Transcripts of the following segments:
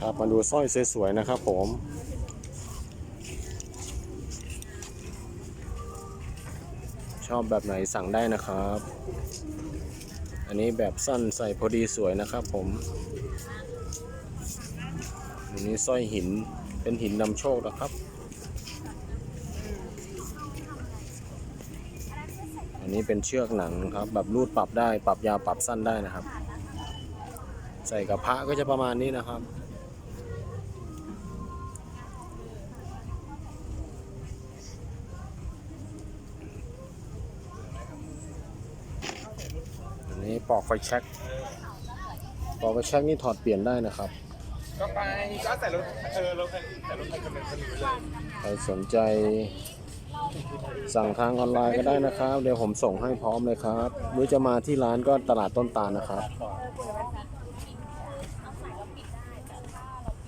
ครับมาดูสร้อยสวยๆนะครับผมชอบแบบไหนสั่งได้นะครับ อันนี้แบบสั้นใส่พอดีสวยนะครับผมอันนี้สร้อยหินเป็นหินนำโชคนะครับ อันนี้เป็นเชือกหนังครับแบบรูดปรับได้ปรับยาวปรับสั้นได้นะครับ ใส่กับพระก็จะประมาณนี้นะครับ อันนี้ปอกไฟแช็กปอกไฟแช็กนี่ถอดเปลี่ยนได้นะครับ ก็ไปก็ใส่รถเออรถใส่รถใครคนหนึ่งคนหนึ่งไปเลยใครสนใจสั่งทางออนไลน์ก็ได้นะครับ เดี๋ยวผมส่งให้พร้อมเลยครับ หรือจะมาที่ร้านก็ตลาดต้นตาลนะครับ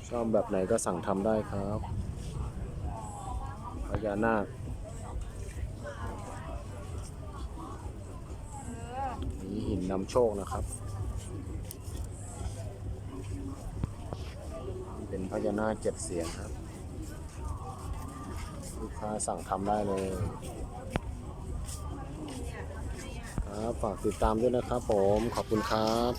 ชอบแบบไหนก็สั่งทำได้ครับพญานาคนี่หินนำโชคนะครับ เป็นพญานาคเจ็ดเสียนครับ ลูกค้าสั่งทำได้เลยครับฝากติดตามด้วยนะครับผมขอบคุณครับ